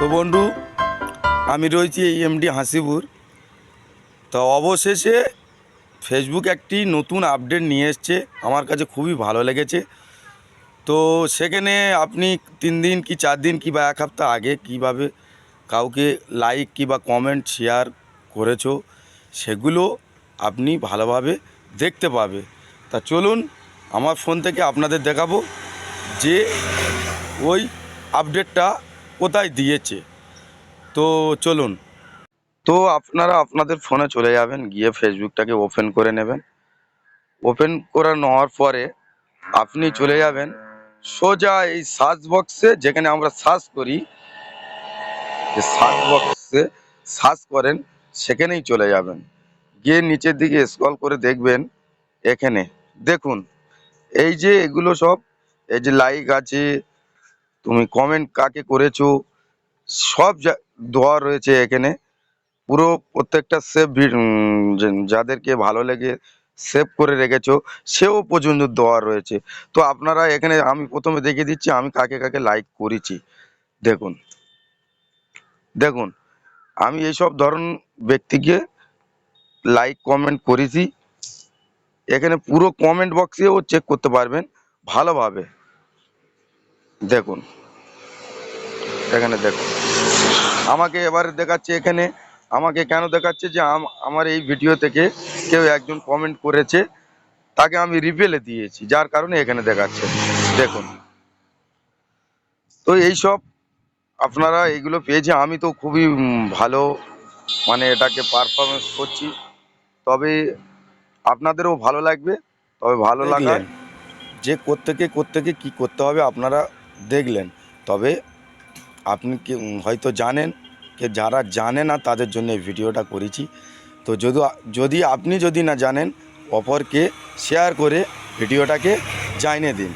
তো বন্ধু, আমি রয়েছি এই এমডি হাসিপুর তো অবশেষে ফেসবুক একটি নতুন আপডেট নিয়ে এসছে, আমার কাছে খুবই ভালো লেগেছে। তো সেখানে আপনি তিন দিন কি চার দিন কি বা এক সপ্তাহ আগে কীভাবে কাউকে লাইক কি বা কমেন্ট শেয়ার করেছ, সেগুলো আপনি ভালোভাবে দেখতে পাবে। তা চলুন, আমার ফোন থেকে আপনাদের দেখাবো যে ওই আপডেটটা কোথায় দিয়েছে? তো চলুন। তো আপনারা আপনাদের ফোনে চলে যাবেন, গিয়ে ফেসবুকটাকে ওপেন করে নেবেন। ওপেন করে নেওয়ার পরে আপনি চলে যাবেন সোজা এই সার্চ বক্সে যেখানে আমরা সার্চ করি। সার্চ বক্সে সার্চ করেন, সেখানেই চলে যাবেন। গিয়ে নিচের দিকে স্ক্রল করে দেখবেন, এখানে। দেখুন, এই যে এগুলো সব, এই যে লাইক আছে তুমি কমেন্ট কাকে করেছ, সব যা- দেওয়া রয়েছে এখানে। পুরো প্রত্যেকটা সেভ যাদেরকে ভালো লেগে সেভ করে রেখেছো, সেও পর্যন্ত দেওয়া রয়েছে। তো আপনারা এখানে, আমি প্রথমে দেখিয়ে দিচ্ছি, আমি কাকে কাকে লাইক করেছি। দেখুন। দেখুন, আমি এইসব ধরন ব্যক্তিকে লাইক কমেন্ট করেছি। এখানে পুরো কমেন্ট বক্সেও চেক করতে পারবেন, ভালোভাবে। দেখুন। এখানে দেখুন। আমাকে এবারে দেখাচ্ছে এখানে আমাকে কেন দেখাচ্ছে যে আম- আমার এই ভিডিও থেকে কেউ একজন কমেন্ট করেছে তাকে আমি রিপেলে দিয়েছি যার কারণে এখানে দেখাচ্ছে। দেখুন। তো এইসব আপনারা এগুলো পেয়েছে আমি তো খুবই ভালো মানে এটাকে পারফরমেন্স করছি। তবে আপনাদেরও ভালো লাগবে তবে ভালো লাগার যে কোত্থেকে কোত্থেকে কি করতে হবে আপনারা দেখলেন, তবে আপনি কি হয়তো জানেন যে যারা জানে না তাদের জন্য এই ভিডিওটা করেছি। তো যদি যদি আপনি যদি না জানেন, অপরকে শেয়ার করে ভিডিওটাকে জানিয়ে দিন।